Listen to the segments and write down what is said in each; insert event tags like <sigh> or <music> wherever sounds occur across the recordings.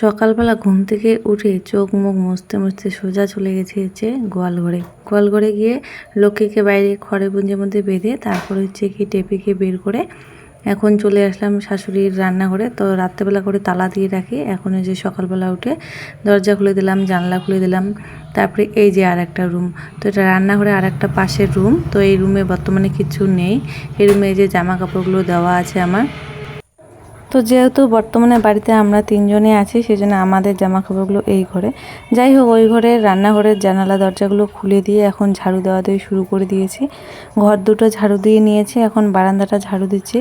সকালবেলা ঘুম থেকে উঠে চোখ মুখ মুছতে মুছতে সোজা চলে গেছে হচ্ছে গোয়াল ঘরে গোয়াল ঘরে গিয়ে লক্ষ্মীকে বাইরে খড়ে পুঞ্জের মধ্যে বেঁধে তারপরে হচ্ছে কি টেপিকে বের করে এখন চলে আসলাম শাশুড়ির রান্নাঘরে। তো রাত্রেবেলা করে তালা দিয়ে রাখি। এখন ওই যে সকালবেলা উঠে দরজা খুলে দিলাম, জানলা খুলে দিলাম। তারপরে এই যে আর একটা রুম। তো এটা রান্নাঘরে আর একটা পাশের রুম। তো এই রুমে বর্তমানে কিছু নেই। এই রুমে এই যে জামা কাপড়গুলো দেওয়া আছে আমার। তো যেহেতু বর্তমানে বাড়িতে আমরা তিনজনে আছি, সেজন্য আমাদের জামা কাপড়গুলো এই ঘরে। যাই হোক, ওই ঘরে রান্নাঘরের জানালা, দরজাগুলো খুলে দিয়ে এখন ঝাড়ু দেওয়া দিয়ে শুরু করে দিয়েছি। ঘর দুটো ঝাড়ু দিয়ে নিয়েছি, এখন বারান্দাটা ঝাড়ু দিচ্ছি।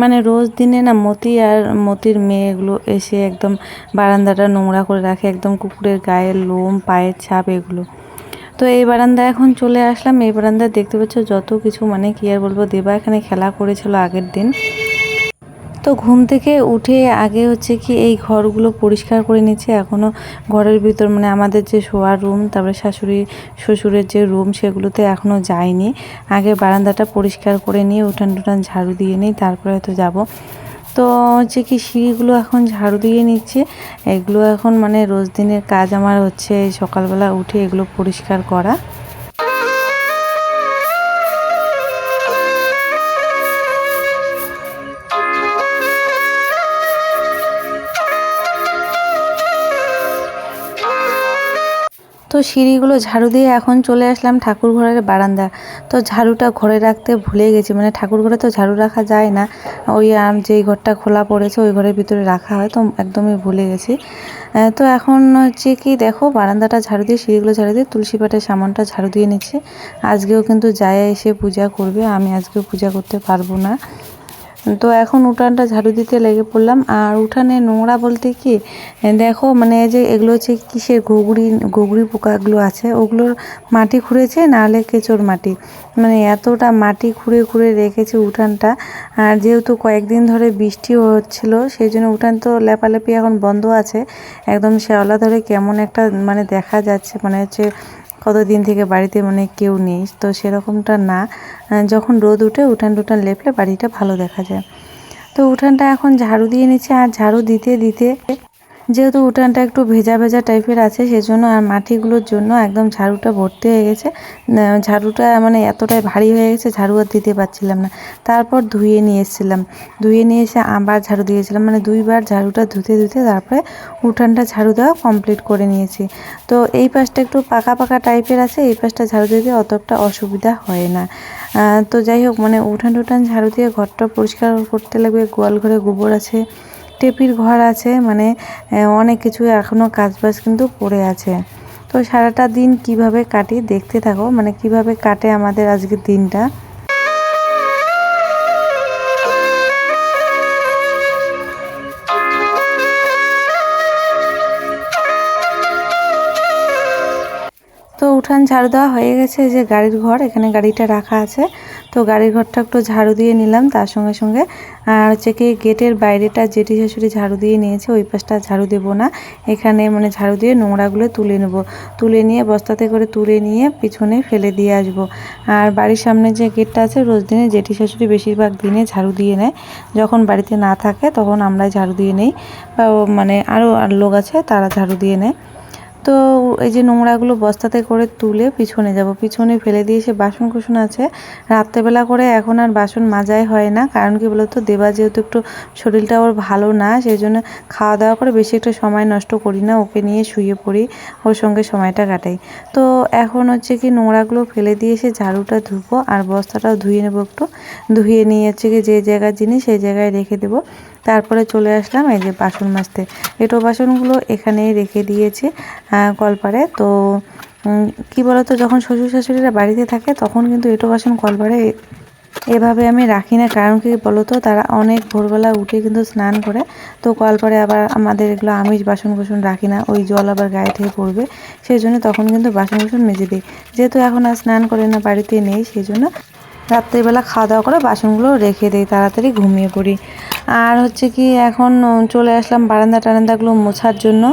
মানে রোজ দিনে না মতি আর মতির মেয়েগুলো এসে একদম বারান্দাটা নোংরা করে রাখে, একদম কুকুরের গায়ের লোম, পায়ের ছাপ, এগুলো। তো এই বারান্দা এখন চলে আসলাম। এই বারান্দায় দেখতে পাচ্ছ যত কিছু মানে কি আর বলব, দেবা এখানে খেলা করেছিল আগের দিন। তো ঘুম থেকে উঠে আগে হচ্ছে কি এই ঘরগুলো পরিষ্কার করে নিচ্ছে এখনও ঘরের ভিতর মানে আমাদের যে শোয়ার রুম, তারপরে শাশুড়ি, শ্বশুরের যে রুম, সেগুলোতে এখনও যায়নি আগে বারান্দাটা পরিষ্কার করে নিয়ে উঠান টুঠান ঝাড়ু দিয়ে নিই, তারপরে হয়তো যাব। তো হচ্ছে কি সিঁড়িগুলো এখন ঝাড়ু দিয়ে নিচ্ছে। এগুলো এখন মানে রোজ দিনের কাজ আমার হচ্ছে সকালবেলা উঠে এগুলো পরিষ্কার করা। সিঁড়িগুলো ঝাড়ু দিয়ে এখন চলে আসলাম ঠাকুর ঘরের বারান্দা। তো ঝাড়ুটা ঘরে রাখতে ভুলে গেছি মানে ঠাকুর ঘরে তো ঝাড়ু রাখা যায় না। ওই যেই ঘরটা খোলা পড়েছে ওই ঘরের ভিতরে রাখা হয়, তো একদমই ভুলে গেছি। তো এখন হচ্ছে কি দেখো বারান্দাটা ঝাড়ু দিয়ে, সিঁড়িগুলো ঝাড়ু দিয়ে, তুলসী পাটের সামানটা ঝাড়ু দিয়ে নিচ্ছে। আজকেও কিন্তু যায় এসে পূজা করবে, আমি আজকেও পূজা করতে পারব না। তো এখন উঠানটা ঝাড়ু দিতে লেগে পড়লাম। আর উঠানে নোংরা বলতে কি, দেখো মানে যে এগুলো হচ্ছে কিসের ঘুগড়ি ঘুগড়ি পোকাগুলো আছে, ওগুলোর মাটি খুঁড়েছে নাহলে কেঁচোর মাটি। মানে এতটা মাটি খুঁড়ে খুঁড়ে রেখেছে উঠানটা। আর যেহেতু কয়েকদিন ধরে বৃষ্টি হচ্ছিল, সেই জন্য উঠান তো লেপালেপি এখন বন্ধ আছে। একদম শ্যাওলা ধরে কেমন একটা মানে দেখা যাচ্ছে মানে হচ্ছে কতদিন থেকে বাড়িতে মানে কেউ নেই, তো সেরকমটা না। যখন রোদ উঠে উঠান টুঠান লেপলে বাড়িটা ভালো দেখা যায়। তো উঠানটা এখন ঝাড়ু দিয়ে নিচ্ছে, আর ঝাড়ু দিতে দিতে যেহেতু উঠানটা একটু ভেজা ভেজা টাইপের আছে, সেজন্য আর মাটিগুলোর জন্য একদম ঝাড়ুটা ভর্তি হয়ে গেছে। ঝাড়ুটা মানে এতটাই ভারী হয়ে গেছে, ঝাড়ু আর দিতে পারছিলাম না। তারপর ধুয়ে নিয়ে এসেছিলাম। ধুয়ে নিয়ে এসে আবার ঝাড়ু দিয়েছিলাম মানে দুইবার ঝাড়ুটা ধুতে ধুতে তারপরে উঠানটা ঝাড়ু দেওয়া কমপ্লিট করে নিয়েছি। তো এই পাশটা একটু পাকা পাকা টাইপের আছে, এই পাশটা ঝাড়ু দিতে অতটা অসুবিধা হয় না। তো যাই হোক মানে উঠান টুঠান ঝাড়ু দিয়ে ঘরটা পরিষ্কার করতে লাগবে, গোয়াল ঘরে গোবর আছে। টেপির ঘর আছে মানে অনেক কিছু এখনও কাজবাজ কিন্তু পড়ে আছে। তো সারাটা দিন কীভাবে কাটি দেখতে থাকো মানে কীভাবে কাটে আমাদের আজকের দিনটা। উঠান ঝাড়ু দেওয়া হয়ে গেছে যে গাড়ির ঘর, এখানে গাড়িটা রাখা আছে। তো গাড়ির ঘরটা একটু ঝাড়ু দিয়ে নিলাম, তার সঙ্গে সঙ্গে। আর হচ্ছে কি, গেটের বাইরেটা জেঠি শাশুড়ি ঝাড়ু দিয়ে নিয়েছে, ওই পাশটা ঝাড়ু দেবো না। এখানে মানে ঝাড়ু দিয়ে নোংরাগুলো তুলে নেব। তুলে নিয়ে বস্তাতে করে তুলে নিয়ে পিছনে ফেলে দিয়ে আসব। আর বাড়ির সামনে যে গেটটা আছে, রোজ দিনে জেঠি শাশুড়ি বেশিরভাগ দিনে ঝাড়ু দিয়ে নেয়। যখন বাড়িতে না থাকে, তখন আমরা ঝাড়ু দিয়ে নেই। বা মানে আরও লোক আছে, তারা ঝাড়ু দিয়ে নেয়। তো এই যে নোংরাগুলো বস্তাতে করে তুলে পিছনে যাব। পিছনে ফেলে দিয়ে সে বাসন কুসন আছে। রাত্রেবেলা করে এখন আর বাসন মাজাই হয় না। কারণ কি বলতো? দেবা যেহেতু একটু শরীরটা ওর ভালো না সেই জন্য খাওয়া দাওয়া করে বেশি একটু সময় নষ্ট করি না। ওকে নিয়ে শুয়ে পড়ি, ওর সঙ্গে সময়টা কাটাই। তো এখন হচ্ছে কি নোংরাগুলো ফেলে দিয়ে এসে ঝাড়ুটা ধুবো আর বস্তাটাও ধুয়ে নেব একটু। ধুয়ে নিয়ে হচ্ছে কি যে জায়গার জিনিস সেই জায়গায় রেখে দেবো। তারপরে চলে আসলাম এই যে বাসন মাজতে। এটো বাসনগুলো এখানেই রেখে দিয়েছি। কলপারে তো কি বলতো, যখন শ্বশুর শাশুড়িরা বাড়িতে থাকে, তখন কিন্তু এটো বাসন কলপারে এভাবে আমি রাখি না। কারণ কি বলতো, তারা অনেক ভোরবেলা উঠে কিন্তু স্নান করে। তো কলপারে আবার আমাদের এগুলো আমিষ বাসন কুসন রাখি না। ওই জল আবার গায়ে থেকে পড়বে। সেই জন্য তখন কিন্তু বাসন কুসন মেজে দিই। যেহেতু এখন আর স্নান করে না, বাড়িতে নেই সেই জন্য রাত্রিবেলা খাওয়া দাওয়া করে বাসনগুলো রেখে দিই, তাড়াতাড়ি ঘুমিয়ে পড়ি। আর হচ্ছে কি, এখন চলে আসলাম বারান্দা টারান্দাগুলো মোছার জন্য।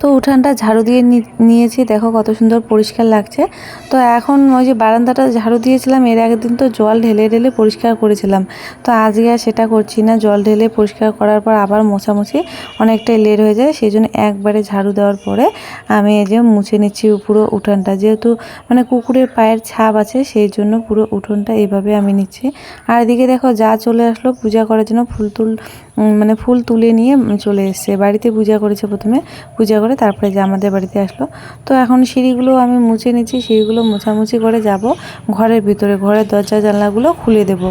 তো উঠানটা ঝাড়ু দিয়ে নিয়েছি। দেখো কত সুন্দর পরিষ্কার লাগছে। তো এখন ওই যে বারান্দাটা ঝাড়ু দিয়েছিলাম, এর আগের দিন তো জল ঢেলে ঢেলে পরিষ্কার করেছিলাম। তো আজকে আর সেটা করছি না, জল ঢেলে পরিষ্কার করার পর আবার মোছামুছি অনেকটাই লেট হয়ে যায় সেই জন্য একবারে ঝাড়ু দেওয়ার পরে আমি এই যে মুছে নিচ্ছি পুরো উঠানটা। যেহেতু মানে কুকুরের পায়ের ছাপ আছে, সেই জন্য পুরো উঠোনটা এইভাবে আমি নিচ্ছি। আর এদিকে দেখো যা চলে আসলো, পূজা করার জন্য ফুল তুল মানে ফুল তুলে নিয়ে চলে এসছে। বাড়িতে পূজা করেছে প্রথমে, পূজা করে তারপরে যে আমাদের বাড়িতে আসলো। তো এখন সিঁড়িগুলো আমি মুছে নিচ্ছি, সিঁড়িগুলো মোছামুছি করে যাব। ঘরের ভিতরে, ঘরের দরজা জানলাগুলো খুলে দেবো।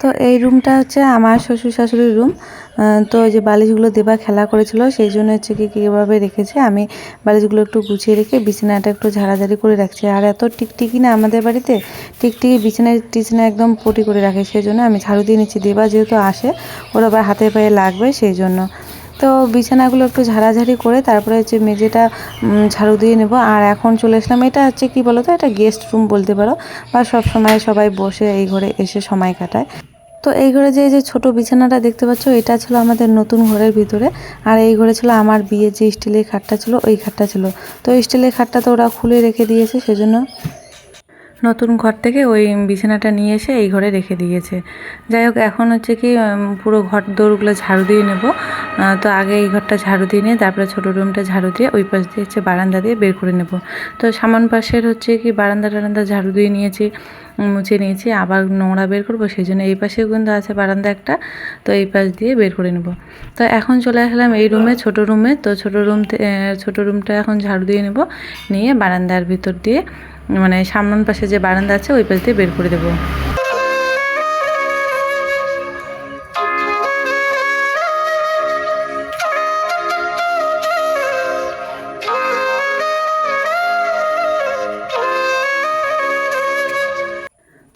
তো এই রুমটা হচ্ছে আমার শ্বশুর শাশুড়ির রুম। তো ওই যে বালিশগুলো দেবা খেলা করেছিল, সেই জন্য হচ্ছে কি কীভাবে রেখেছে। আমি বালিশগুলো একটু গুছিয়ে রেখে বিছানাটা একটু ঝাড়াঝাড়ি করে রাখছি। আর এত টিকটিকি না আমাদের বাড়িতে, টিকটিকি বিছানায় টিছানা একদম পটি করে রাখে, সেই জন্য আমি ঝাড়ু দিয়ে নিচ্ছি। দেবা যেহেতু আসে, ওরা আবার হাতে পায়ে লাগবে সেই জন্য। তো বিছানাগুলো একটু ঝাড়াঝাড়ি করে তারপরে হচ্ছে মেঝেটা ঝাড়ু দিয়ে নেব। আর এখন চলে আসলাম, এটা হচ্ছে কি বলো তো এটা গেস্ট রুম বলতে পারো। বা সব সময় সবাই বসে এই ঘরে এসে সময় কাটায়। তো এই ঘরে যে যে ছোট বিছানাটা দেখতে পাচ্ছ, এটা ছিল আমাদের নতুন ঘরের ভিতরে। আর এই ঘরে ছিল আমার বিয়ের যে স্টিলের খাটটা ছিল, ওই খাটটা ছিল। তো স্টিলের খাটটা তো ওরা খুলে রেখে দিয়েছে, সেজন্য নতুন ঘর থেকে ওই বিছানাটা নিয়ে এসে এই ঘরে রেখে দিয়েছে। যাই হোক, এখন হচ্ছে কি পুরো ঘর দৌড়গুলো ঝাড়ু দিয়ে নেব। তো আগে এই ঘরটা ঝাড়ু দিয়ে নিয়ে, তারপরে ছোটো রুমটা ঝাড়ু দিয়ে, ওই পাশ দিয়ে হচ্ছে বারান্দা দিয়ে বের করে নেব। তো সামান পাশের হচ্ছে কি, বারান্দা টারান্দা ঝাড়ু দিয়ে নিয়েছি। মুছে নিয়েছি, আবার নোংরা বের করব সেই জন্য এই পাশেও কিন্তু আছে বারান্দা একটা, তো এই পাশ দিয়ে বের করে নেব। তো এখন চলে আসলাম এই রুমে, ছোট রুমে, তো ছোট রুম ছোট রুমটা এখন ঝাড়ু দিয়ে নেব, নিয়ে বারান্দার ভিতর দিয়ে মানে সামন পাশে যে বারান্দা আছে, ওই পাশ দিয়ে বের করে দেবো।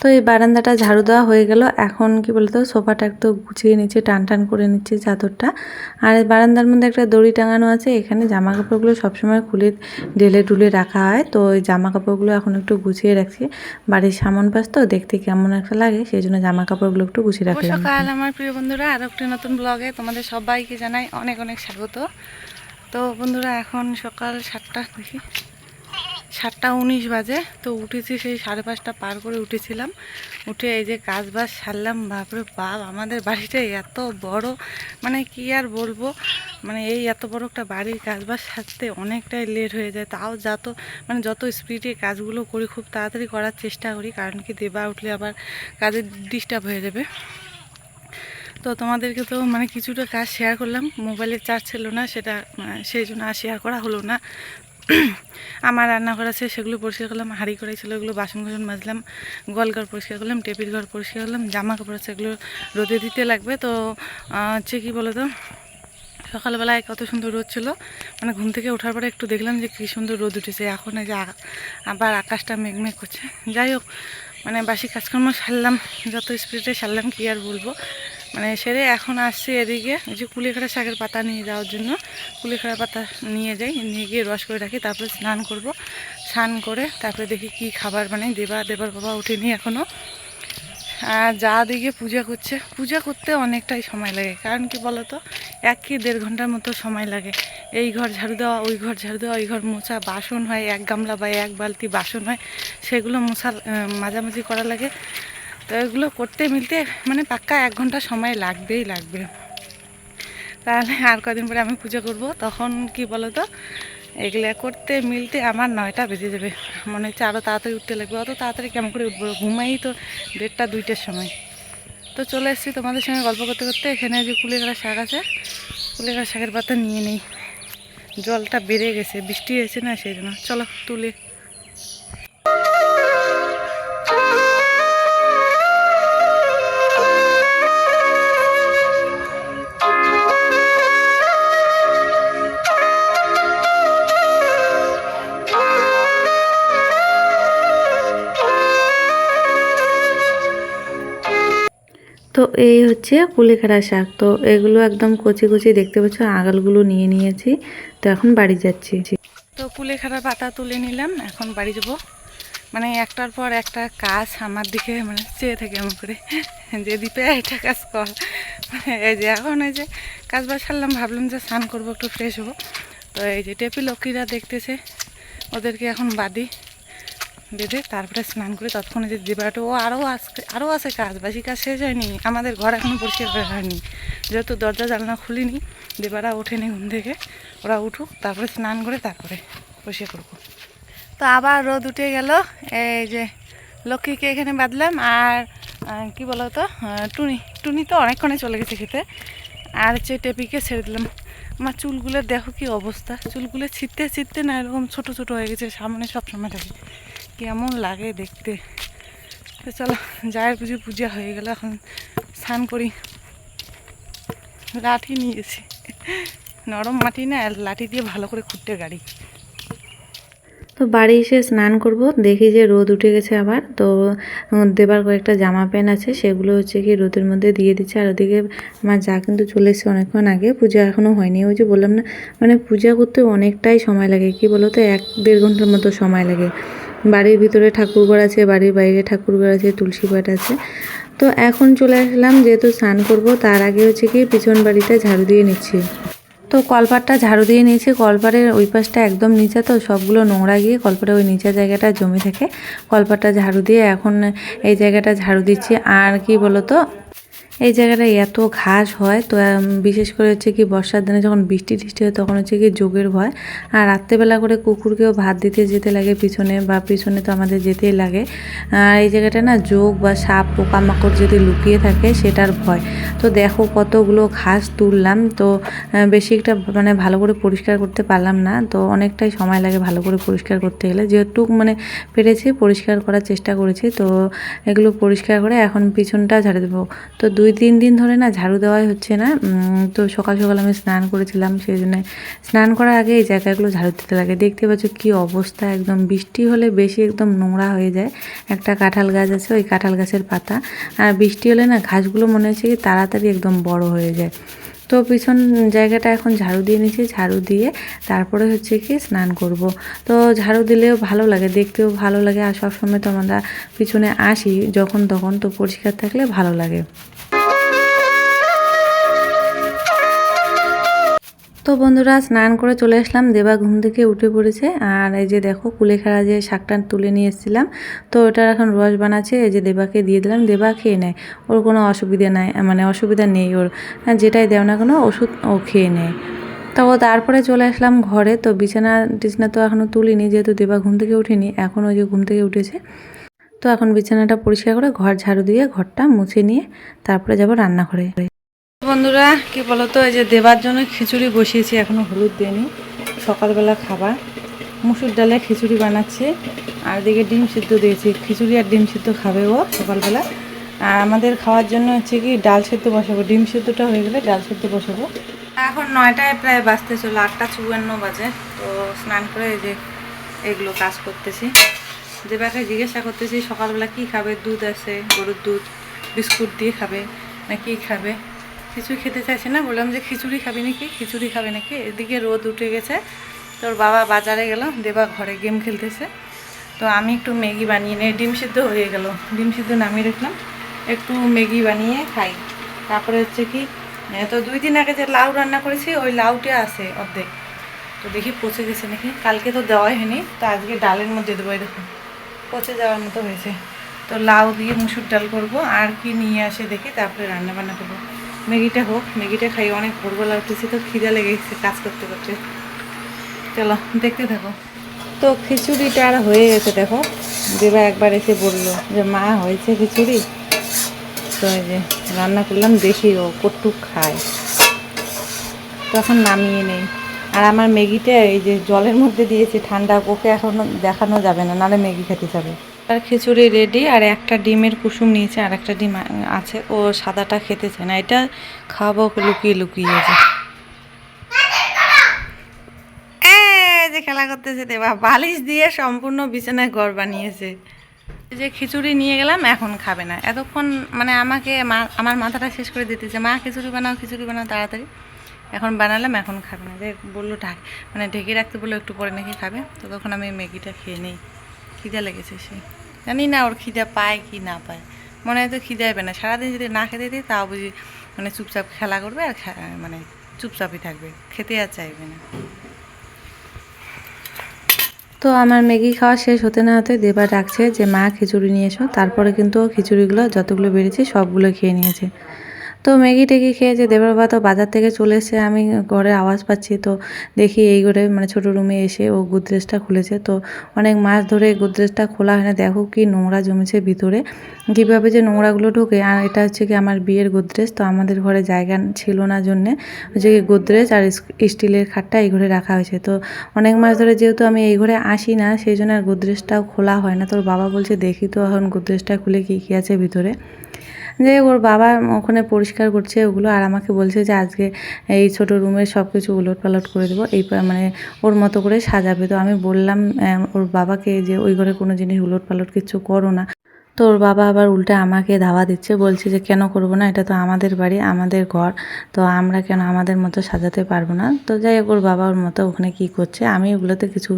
তো এই বারান্দাটা ঝাড়ু দেওয়া হয়ে গেল। এখন কি বলতো, সোফাটা একটু গুছিয়ে নিচ্ছে টান টান করে নিচ্ছে চাদরটা। আর বারান্দার মধ্যে একটা দড়ি টাঙানো আছে, এখানে জামা কাপড়গুলো সবসময় খুলে ঢেলে ডুলে রাখা হয়। তো ওই জামা কাপড়গুলো এখন একটু গুছিয়ে রাখছি। বাড়ির সামন পাশ তো, দেখতে কেমন একটা লাগে, সেই জন্য জামা কাপড়গুলো একটু গুছিয়ে রাখলাম। সকাল আমার প্রিয় বন্ধুরা আরও একটি নতুন ব্লগে তোমাদের সবাইকে জানাই অনেক অনেক স্বাগত। তো বন্ধুরা, এখন সকাল সাতটা, দেখি। সাতটা উনিশ বাজে, তো উঠেছি সেই সাড়ে পাঁচটা পার করে উঠেছিলাম। উঠে এই যে কাজ বাজ সারলাম, বাপরে বাপ, আমাদের বাড়িটা এত বড় মানে কি আর বলব? মানে এই এত বড় একটা বাড়ির কাজ বাজ সারতে অনেকটাই লেট হয়ে যায়। তাও যত মানে যত স্পিডে কাজগুলো করি, খুব তাড়াতাড়ি করার চেষ্টা করি, কারণ কি দেবা উঠলে আবার কাজের ডিস্টার্ব হয়ে যাবে। তো তোমাদেরকে তো মানে কিছুটা কাজ শেয়ার করলাম মোবাইলের চার্জ ছিল না, সেটা সেই জন্য আর শেয়ার করা হলো না। <coughs> আমার রান্নাঘর আছে, সেগুলো পরিষ্কার করলাম, হাঁড়ি কড়াই ছিল ওগুলো বাসন কুসন মাজলাম, গোয়াল ঘর পরিষ্কার করলাম টেপির ঘর পরিষ্কার করলাম, জামা কাপড় আছে, এগুলো রোদে দিতে লাগবে। তো হচ্ছে কী বলো তো সকালবেলায় কত সুন্দর রোদ ছিল মানে ঘুম থেকে ওঠার পরে একটু দেখলাম যে কী সুন্দর রোদ উঠেছে, এখন যে আবার আকাশটা মেঘমেঘ করছে। যাই হোক মানে বাসি কাজকর্ম সারলাম, যত স্পিডে সারলাম, কি আর বলব। মানে সেরে এখন আসছি এদিকে। যে কুলেখাড়া শাকের পাতা নিয়ে যাওয়ার জন্য। কুলেখাড়া পাতা নিয়ে যাই, নিয়ে গিয়ে রস করে রাখি, তারপরে স্নান করব। স্নান করে তারপরে দেখি কি খাবার বানাই। দেবা, দেবার বাবা ওঠেনি এখনও আর যা দিকে পূজা করছে, পূজা করতে অনেকটাই সময় লাগে। কারণ কি বলতো? এক কি দেড় ঘণ্টার মতো সময় লাগে। এই ঘর ঝাড়ু দেওয়া, ওই ঘর ঝাড়ু দেওয়া, ওই ঘর মোছা, বাসন হয়, এক গামলা বা এক বালতি বাসন হয়, সেগুলো মোছা মাঝামাঝি করা লাগে। তো এগুলো করতে মিলতে মানে পাক্কা এক ঘণ্টা সময় লাগবেই লাগবে। তাহলে আর কদিন পরে আমি পুজো করব, তখন কি বলো তো এগুলো করতে মিলতে আমার নয়টা বেজে যাবে। মনে হচ্ছে আরও তাড়াতাড়ি উঠতে লাগবে। অত তাড়াতাড়ি কেমন করে উঠবো? ঘুমাই তো দেড়টা, দুইটার সময়। তো চলে এসেছি তোমাদের সঙ্গে গল্প করতে করতে। এখানে যে কুলেখাড়া শাক আছে কুলেখাড়া শাকের পাতা নিয়ে নেই। জলটা বেড়ে গেছে, বৃষ্টি হয়েছে না সেই জন্য। চলো তুলে তো এই হচ্ছে কুলেখাড়া শাক। তো এগুলো একদম কচি কচি দেখতে পাচ্ছ, আগালগুলো নিয়ে নিয়েছি। তো এখন বাড়ি যাচ্ছি। তো কুলেখাড়ার পাতা তুলে নিলাম, এখন বাড়ি যাব। মানে একটার পর একটা কাজ আমার দিকে মানে চেয়ে থাকে এমন করে যে দীপে, এটা কাজ কর। মানে এই যে এখন এই যে কাজ বাজ সারলাম, ভাবলাম যে স্নান করব, একটু ফ্রেশ হব। তো এই যে টেপি লক্ষ্মীরা দেখতেছে, ওদেরকে এখন বাদি। বেঁধে তারপরে স্নান করে তৎক্ষণে যে দিবাটা ও আরও আসছে আরও আছে কাজ বাসি কাজ শেষ হয়নি। আমাদের ঘর এখনও পরিষ্কার করা হয়নি। যেহেতু দরজা জানলা খুলিনি, দেবারা ওঠেনি ঘুম থেকে। ওরা উঠুক, তারপরে স্নান করে তারপরে পরিষ্কার করব তো আবার রোদ উঠে গেল। এই যে লক্ষ্মীকে এখানে বাঁধলাম আর কি তো টুনি টুনি তো অনেকক্ষণে চলে গেছে খেতে। আর হচ্ছে টেপিকে ছেড়ে দিলাম। আমার চুলগুলো দেখো কি অবস্থা। চুলগুলো ছিটতে ছিটতে না এরকম ছোট ছোট হয়ে গেছে, সামনে সব সময় থাকে। কেমন লাগে দেখতে? তো চলো, জায়ের পুজো, পূজা হয়ে গেল, এখন স্নান করি। লাঠি নিয়েছি। নরম মাটি না লাঠি দিয়ে ভালো করে খুঁটতে গাড়ি। তো বাড়ি এসে স্নান করব, দেখি যে রোদ উঠে গেছে আবার। তো দেবার কয়েকটা জামা প্যান্ট আছে, সেগুলো হচ্ছে কি রোদের মধ্যে দিয়ে দিচ্ছে। আর ওদিকে আমার যা কিন্তু চলে এসেছে অনেকক্ষণ আগে, পূজা এখনও হয়নি। ওই যে বললাম না মানে পূজা করতে অনেকটাই সময় লাগে, কি বলো তো এক দেড় ঘণ্টার মতো সময় লাগে। বাড়ির ভিতরে ঠাকুরঘর আছে, বাড়ির বাইরে ঠাকুরঘর আছে, তুলসী পাট আছে। তো এখন চলে আসলাম যেহেতু স্নান করব, তার আগে হচ্ছে কি পিছন বাড়িটা ঝাড়ু দিয়ে নিচ্ছি। তো কলপাটটা ঝাড়ু দিয়ে নিয়েছি, কলপাটের ওই পাশটা একদম নিচে, তো সবগুলো নোংরা গিয়ে কলপাটের ওই নিচের জায়গাটা জমে থাকে। কলপাটটা ঝাড়ু দিয়ে এখন এই জায়গাটা ঝাড়ু দিচ্ছি, আর কি বলো তো এই জায়গাটা এত ঘাস হয়, তো বিশেষ করে হচ্ছে কি বর্ষার দিনে যখন বৃষ্টি টিষ্টি হয় তখন হচ্ছে কি যোগের ভয়। আর রাত্রেবেলা করে কুকুরকেও ভাত দিতে যেতে লাগে পিছনে বা পিছনে তো আমাদের যেতেই লাগে। আর এই জায়গাটা না যোগ বা সাপ পোকামাকড় যদি লুকিয়ে থাকে সেটার ভয়। তো দেখো কতগুলো ঘাস তুললাম, তো বেশি একটা মানে ভালো করে পরিষ্কার করতে পারলাম না। তো অনেকটাই সময় লাগে ভালো করে পরিষ্কার করতে গেলে। যেহেতু মানে পেরেছি পরিষ্কার করার চেষ্টা করেছি, তো এগুলো পরিষ্কার করে এখন পিছনটা ঝাড়ে দেবো। তো দুই, তিন দিন ধরে না ঝাড়ু দেওয়াই হচ্ছে না। তো সকাল সকাল আমি স্নান করেছিলাম, সেই জন্য স্নান করার আগে এই জায়গাগুলো ঝাড়ু দিতে লাগে। দেখতে পাচ্ছ কি অবস্থা, একদম বৃষ্টি হলে বেশি একদম নোংরা হয়ে যায়। একটা কাঁঠাল গাছ আছে, ওই কাঁঠাল গাছের পাতা। আর বৃষ্টি হলে না ঘাসগুলো মনে হচ্ছে কি তাড়াতাড়ি একদম বড় হয়ে যায়। তো পিছন জায়গাটা এখন ঝাড়ু দিয়ে নিয়েছি, ঝাড়ু দিয়ে তারপরে হচ্ছে কি স্নান করব। তো ঝাড়ু দিলেও ভালো লাগে, দেখতেও ভালো লাগে। আর সবসময় তো আমরা পিছনে আসি যখন তখন, তো পরিষ্কার থাকলে ভালো লাগে। তো বন্ধুরা, স্নান করে চলে আসলাম। দেবা ঘুম থেকে উঠে পড়েছে। আর এই যে দেখো কুলেখাড়া যে শাকটা তুলে নিয়ে এসেছিলাম, তো ওটার এখন রস বানাচ্ছে। এই যে দেবাকে দিয়ে দিলাম। দেবা খেয়ে নেয়। ওর কোনো অসুবিধা নাই মানে অসুবিধা নেই ওর। যেটাই দেও না কোনো, ওষুধ ও খেয়ে নেয়। তো তারপরে চলে আসলাম ঘরে। তো বিছানা টিছনা তো এখনও তুলিনি, যেহেতু দেবা ঘুম থেকে উঠেনি এখন ওই যে ঘুম থেকে উঠেছে। তো এখন বিছানাটা পরিষ্কার করে ঘর ঝাড়ু দিয়ে ঘরটা মুছে নিয়ে তারপরে যাব রান্নাঘরে। বন্ধুরা, কি বলতো, এই যে দেবার জন্য খিচুড়ি বসিয়েছি, এখনও হলুদ দিইনি। সকালবেলা খাবার। মুসুর ডালে খিচুড়ি বানাচ্ছি, আর এদিকে ডিম সিদ্ধ দিয়েছি। খিচুড়ি আর ডিম সিদ্ধ খাবে ও সকালবেলা। আর আমাদের খাওয়ার জন্য হচ্ছে কি, ডাল সিদ্ধ বসাবো। ডিম সিদ্ধটা হয়ে গেলে ডাল সিদ্ধ বসাবো। এখন নয়টায় প্রায় বাজতে চলো আটটা চুয়ান্ন বাজে। তো স্নান করে এই যে এগুলো কাজ করতেছি। দেবাকে জিজ্ঞাসা করতেছি, সকালবেলা কি খাবে? দুধ আছে, গরুর দুধ, বিস্কুট দিয়ে খাবে না কি খাবে? খিচুড়ি খেতে চাইছে না, বললাম যে খিচুড়ি খাবি নাকি? খিচুড়ি খাবে নাকি? এদিকে রোদ উঠে গেছে। তোর বাবা বাজারে গেল, দেবা ঘরে গেম খেলতেছে। তো আমি একটু ম্যাগি বানিয়ে নিয়ে ডিম সিদ্ধ হয়ে গেল। ডিম সিদ্ধ নামিয়ে রাখলাম। একটু ম্যাগি বানিয়ে খাই। তারপরে হচ্ছে কি তো দুই দিন আগে যে লাউ রান্না করেছি, ওই লাউটা আছে অর্ধেক। তো দেখি পচে গেছে নাকি? কালকে তো দেওয়াই হয়নি, তো আজকে ডালের মধ্যে দেবো দেখুন। পচে যাওয়ার মতো হয়েছে। তো লাউ দিয়ে মুসুর ডাল করব, আর কি নিয়ে আসে দেখি, তারপরে রান্না বান্না করব। ম্যাগিটা হোক, ম্যাগিটা খাই, অনেক ভোরবেলা উঠেছি তো খিদে লেগে গেছে কাজ করতে করতে। চলো, দেখতে থাকো। তো খিচুড়িটা আর হয়ে গেছে, দেখো। দেবা একবার এসে বলল যে, মা, হয়েছে খিচুড়ি? তো এই যে রান্না করলাম, দেখি ও কটুক খায়। তখন নামিয়ে নেই। আর আমার ম্যাগিটা এই যে জলের মধ্যে দিয়েছি, ঠান্ডা, ওকে এখনও দেখানো যাবে না নাহলে ম্যাগি খেতে যাবে আর খিচুড়ি রেডি আর একটা ডিমের কুসুম নিয়েছে, আর একটা ডিম আছে। ও সাদাটা খেতে চায় না। এটা খাব লুকিয়ে লুকিয়ে যে। খেলা করতেছে দেবা বালিশ দিয়ে সম্পূর্ণ বিছানায় ঘর বানিয়েছে। যে খিচুড়ি নিয়ে গেলাম, এখন খাবে না। এতক্ষণ মানে আমাকে মা, আমার মাথাটা শেষ করে দিতেছে, মা, খিচুড়ি বানাও খিচুড়ি বানাও তাড়াতাড়ি। এখন বানালাম, এখন খাবে না। যে বলল ঢাক মানে ঢেকে রাখতে বলল একটু পরে নাকি খাবে। তো তখন আমি ম্যাগিটা খেয়ে নিই। খিদা লেগেছে সে। জানি না ওর খিদা পায় কি না পায়। মনে হয় তো খিদা হবে না। সারাদিন যদি না খেতে দিই, তাও বুঝি মানে চুপচাপ খেলা করবে আর মানে চুপচাপই থাকবে। খেতে আর চাইবে না। তো আমার ম্যাগি খাওয়া শেষ হতে না হতে দেবা ডাকছে যে, মা, খিচুড়ি নিয়ে এসো। তারপরে কিন্তু খিচুড়িগুলো যতগুলো বেড়েছে সবগুলো খেয়ে নিয়েছে। তো ম্যাগি টেগি খেয়েছে দেবার বাবা তো বাজার থেকে চলে এসে আমি ঘরে আওয়াজ পাচ্ছি, তো দেখি এই ঘরে মানে ছোটো রুমে এসে ও গোদরেজটা খুলেছে। তো অনেক মাস ধরে গোদরেজটা খোলা হয় না, দেখো কি নোংরা জমেছে ভিতরে। কীভাবে যে নোংরাগুলো ঢোকে, আর এটা হচ্ছে কি আমার বিয়ের গোদরেজ, তো আমাদের ঘরে জায়গা ছিল না জন্যে। হচ্ছে কি গোদরেজ আর স্টিলের খাটটা এই ঘরে রাখা হয়েছে। তো অনেক মাস ধরে যেহেতু আমি এই ঘরে আসি না, সেই জন্য আর গোদরেজটাও খোলা হয় না। তোর বাবা বলছে, দেখি তো এখন গোদরেজটা খুলে কী কী আছে ভিতরে। যাই ওর বাবা ওখানে পরিষ্কার করছে ওগুলো আর আমাকে বলছে যে আজকে এই ছোট রুমের সব কিছু উলট পালট করে দেবো। এই মানে ওর মতো করে সাজাবে। তো আমি বললাম ওর বাবাকে যে ওই ঘরে কোনো জিনিস উলট পালট কিছু করো না। তো ওর বাবা আবার উল্টে আমাকে ধাওয়া দিচ্ছে, বলছে যে, কেন করব না? এটা তো আমাদের বাড়ি, আমাদের ঘর। তো আমরা কেন আমাদের মতো সাজাতে পারব না? তো যাই হোক, ওর বাবা ওর মতো ওখানে কি করছে? আমি ওগুলোতে কিছু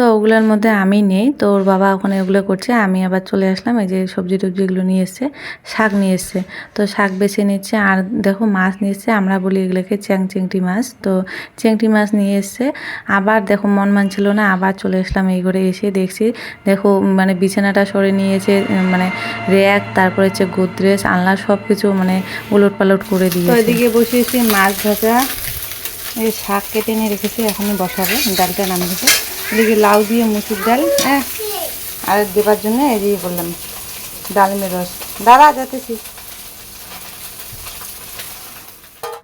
তো ওগুলোর মধ্যে আমি নেই। তো ওর বাবা ওখানে ওগুলো করছে। আমি আবার চলে আসলাম। এই যে সবজি টবজিগুলো নিয়ে এসছে শাক নিয়ে এসছে। তো শাক বেছে নিচ্ছে আর দেখো মাছ নিয়ে এসছে। আমরা বলি এগুলোকে চ্যাং চিংটি মাছ। তো চিংটি মাছ নিয়ে এসছে। আবার দেখো মন মানছিল না। আবার চলে আসলাম এই ঘরে এসে দেখছি দেখো মানে বিছানাটা সরে নিয়েছে মানে র্যাক তারপরে হচ্ছে গোদরেজ আলনা সব কিছু মানে উলট পালট করে দিয়েছে। এদিকে বসিয়েছি মাছ ভাজা এই শাক কেটে নিয়ে রেখেছি। এখনই বসাবো। ডালটা নামিয়ে দেবো। এদিকে লাউ দিয়ে মুসুর ডাল হ্যাঁ? আর দেবার জন্য এদিকে বললাম ডালমের রস। দাঁড়া যাতেছি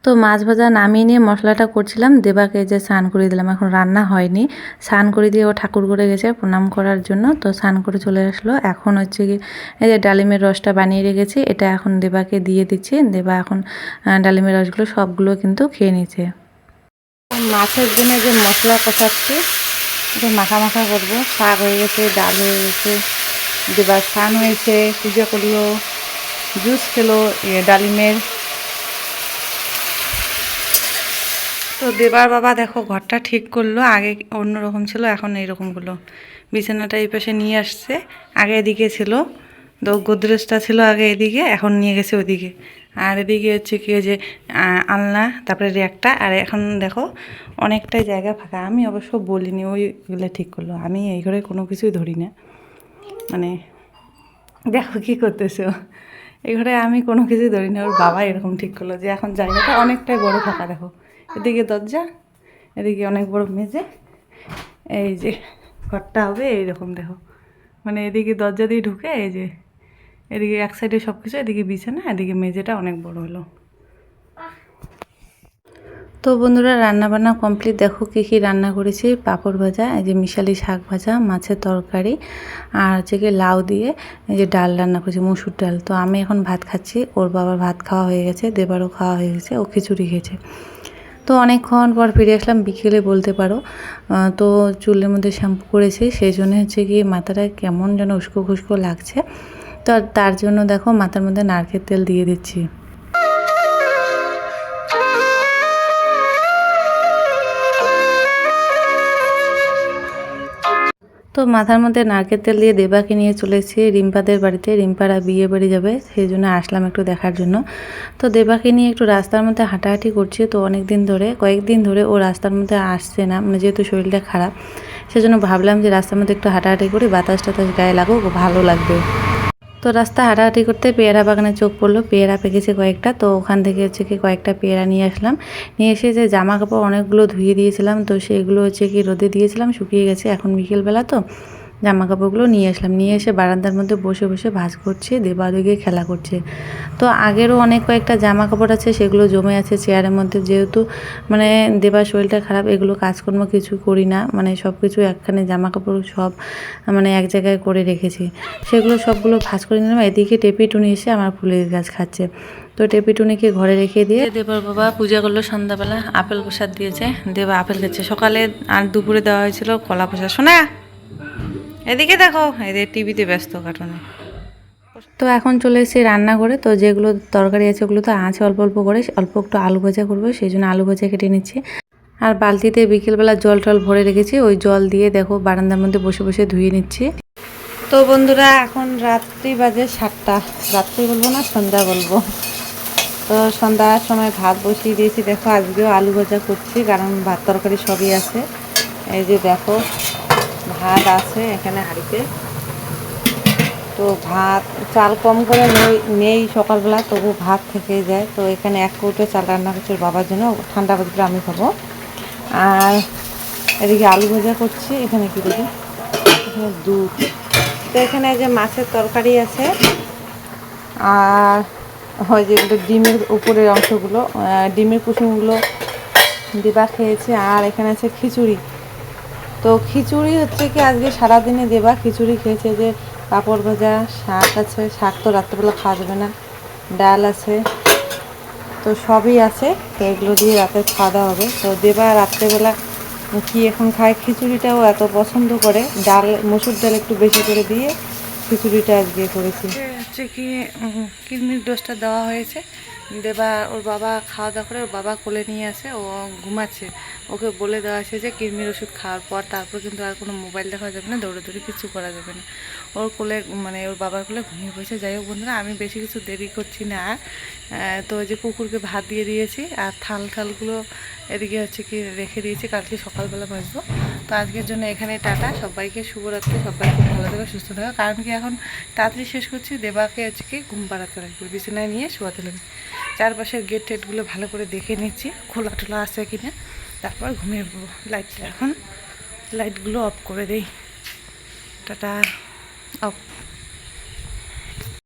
তো মাছ ভাজা নামিয়ে নিয়ে মশলাটা করছিলাম দেবাকে যে স্নান করে দিলাম এখন রান্না হয়নি। স্নান করে দিয়ে ও ঠাকুর করে গেছে প্রণাম করার জন্য তো স্নান করে চলে আসলো। এখন হচ্ছে কি এই যে ডালিমের রসটা বানিয়ে রেখেছি এটা এখন দেবাকে দিয়ে দিচ্ছি। দেবা এখন ডালিমের রসগুলো সবগুলো কিন্তু খেয়ে নিচ্ছে মাছের জন্য যে মশলা কষাচ্ছি এটা মাখা মাখা করব। শাক হয়ে গেছে, ডাল হয়ে গেছে, দেবার স্নান হয়েছে, পূজা করল জুস খেলো ডালিমের। তো দেবার বাবা দেখো ঘরটা ঠিক করল, আগে অন্যরকম ছিল, এখন এইরকম করল বিছানাটা এই পাশে নিয়ে আসছে, আগে এদিকে ছিল, তো গোদরেজটা ছিল আগে এদিকে, এখন নিয়ে গেছে ওদিকে। আর এদিকে হচ্ছে কি যে আলনা, তারপরে র্যাকটা। আর এখন দেখো, অনেকটাই জায়গা ফাঁকা। আমি অবশ্য বলিনি ওইগুলো ঠিক করল। আমি এই ঘরে কোনো কিছুই ধরি না। মানে দেখো কি করতেছে। এই ঘরে আমি কোনো কিছুই ধরি না। ওর বাবা এরকম ঠিক করল যে, এখন জায়গাটা অনেকটাই বড় ফাঁকা, দেখো। এদিকে দরজা, এদিকে অনেক বড় মেঝে। এই যে, ঘরটা হবে এইরকম, দেখো। মানে এদিকে দরজা দিয়ে ঢুকে এই যে এদিকে এক সাইডে সব কিছু এদিকে বিছানা, এদিকে মেঝেটা অনেক বড় হলো। তো বন্ধুরা রান্না বান্না কমপ্লিট দেখো কী কী রান্না করেছি। পাঁপড় ভাজা, এই যে মিশালি শাক ভাজা, মাছের তরকারি, আর হচ্ছে কি লাউ দিয়ে এই যে ডাল রান্না করেছি, মুসুর ডাল। তো আমি এখন ভাত খাচ্ছি। ওর বাবার ভাত খাওয়া হয়ে গেছে, দেবারও খাওয়া হয়ে গেছে, ও খিচুড়ি খেয়েছে। তো অনেকক্ষণ পর ফিরে আসলাম, বিকেলে বলতে পারো। তো চুলের মধ্যে শ্যাম্পু করেছি, সেই জন্য হচ্ছে কি মাথাটা কেমন যেন উস্কো খুস্কো লাগছে। তো তার জন্য দেখো মাথার মধ্যে নারকেল তেল দিয়ে দিচ্ছি। তো মাথার মধ্যে নারকেল তেল দিয়ে দেবাকে নিয়ে চলে এসেছি রিম্পাদের বাড়িতে। রিম্পারা বিয়ে বাড়ি যাবে, সেই জন্য আসলাম একটু দেখার জন্য। তো দেবাকে নিয়ে একটু রাস্তার মধ্যে হাঁটাহাঁটি করছি তো অনেক দিন ধরে, কয়েকদিন ধরে ও রাস্তার মধ্যে আসছে না মানে যেহেতু শরীরটা খারাপ। সেজন্য ভাবলাম যে রাস্তার মধ্যে একটু হাঁটাহাঁটি করি, বাতাস টাতাস গায়ে লাগুক, ভালো লাগবে। তো রাস্তা হাঁটাহাঁটি করতে পেয়ারা বাগানে চোখ পড়ল। পেয়ারা পেকেছে কয়েকটা। তো ওখান থেকে হচ্ছে কি কয়েকটা পেয়ারা নিয়ে আসলাম। নিয়ে এসে যে জামা কাপড় অনেকগুলো ধুয়ে দিয়েছিলাম। তো সেগুলো হচ্ছে কি রোদে দিয়েছিলাম। শুকিয়ে গেছে এখন বিকেলবেলা তো। জামা কাপড়গুলো নিয়ে আসলাম। নিয়ে এসে বারান্দার মধ্যে বসে বসে ভাজ করছে, দেবা ওদিকে খেলা করছে। তো আগেরও অনেক কয়েকটা জামা কাপড় আছে, সেগুলো জমে আছে চেয়ারের মধ্যে। যেহেতু মানে দেবার শরীরটা খারাপ, এগুলো কাজকর্ম কিছু করি না। মানে সব কিছু একখানে জামা কাপড় সব মানে এক জায়গায় করে রেখেছি। সেগুলো সবগুলো ভাজ করে নিলাম। এদিকে টেপি টুনি এসে আমার ফুলের গাছ খাচ্ছে। তো টেপি টুনিকে ঘরে রেখে দিয়ে দেবার বাবা পূজা করল সন্ধ্যাবেলা, আপেল প্রসাদ দিয়েছে। দেবা আপেল খাচ্ছে। সকালে আর দুপুরে দেওয়া হয়েছিল কলা প্রসাদ। শোনা এদিকে দেখো এদের টিভিতে ব্যস্ত কার্টুনে তো এখন চলে এসেছি রান্নাঘরে। তো যেগুলো তরকারি আছে ওগুলো তো আছে অল্প অল্প করে। অল্প একটু আলু ভাজা করব, সেই জন্য আলু ভাজা কেটে নিচ্ছি। আর বালতিতে বিকেলবেলা জল টল ভরে রেখেছি। ওই জল দিয়ে দেখো বারান্দার মধ্যে বসে বসে ধুয়ে নিচ্ছি। তো বন্ধুরা, এখন রাত্রি বাজে সাতটা। রাত্রি বলব না, সন্ধ্যা বলব। তো সন্ধ্যার সময় ভাত বসিয়ে দিয়েছি। দেখো আজকেও আলু ভাজা করছি, কারণ ভাত তরকারি সবই আছে। এই যে দেখো ভাত আছে এখানে হাঁড়িতে। তো ভাত, চাল কম করে নেই- সকালবেলা, তবু ভাত থেকে যায়। তো এখানে এক কৌটো চাল রান্না করছি বাবার জন্য, ঠান্ডা বাজলে আমি খাব। আর এদিকে আলু ভাজা করছি, এখানে কি দেখি? এখানে দুধ। তো এখানে যে মাছের তরকারি আছে, আর হয় যেগুলো ডিমের উপরের অংশগুলো ডিমের কুসুমগুলো দিবা খেয়েছে, আর এখানে আছে খিচুড়ি। তো খিচুড়ি হচ্ছে কি, আজকে সারাদিনে দেবা খিচুড়ি খেয়েছে যে পাঁপড় ভাজা, শাক আছে, শাক তো রাত্রেবেলা খাওয়া যাবে না, ডাল আছে, তো সবই আছে, তো এগুলো দিয়ে রাতে খাওয়া দাওয়া হবে। তো দেবা রাত্রেবেলা কি এখন খায়? খিচুড়িটাও এত পছন্দ করে, ডাল, মসুর ডাল একটু বেশি করে দিয়ে খিচুড়িটা আজকে করেছি। হচ্ছে কি কিডনির ডোজটা দেওয়া হয়েছে। দেবা, ওর বাবা খাওয়া দাওয়া করে, ওর বাবা কোলে নিয়ে আসে, ও ঘুমাচ্ছে। ওকে বলে দেওয়া আছে যে, কৃমির ওষুধ খাওয়ার পর তারপর কিন্তু আর কোনো মোবাইল দেখা যাবে না, দৌড়াদৌড়ি কিছু করা যাবে না। ওর কোলে মানে ওর বাবার কোলে ঘুমিয়ে পড়েছে। যাই হোক বন্ধুরা, আমি বেশি কিছু দেরি করছি না। আর তো ওই যে কুকুরকে ভাত দিয়ে দিয়েছি, আর থাল থালগুলো এদিকে হচ্ছে কি রেখে দিয়েছি, কালকে সকালবেলা বাজবো তো আজকের জন্য এখানে টাটা, সবাইকে শুভরাত্রি, সবাই খুব ভালো থাকবে সুস্থ থাকবে কারণ কি এখন তাড়াতাড়ি শেষ করছি, দেবাকে আজকে ঘুম পাড়াতে লাগবে, বিছানায় নিয়ে শোয়াতে লাগবে। চারপাশের গেট টেটগুলো ভালো করে দেখে নিচ্ছি, খোলা টোলা আছে কিনা। তারপর ঘুমিয়ে পড়ব লাইটটা এখন লাইটগুলো অফ করে দেই। Tata of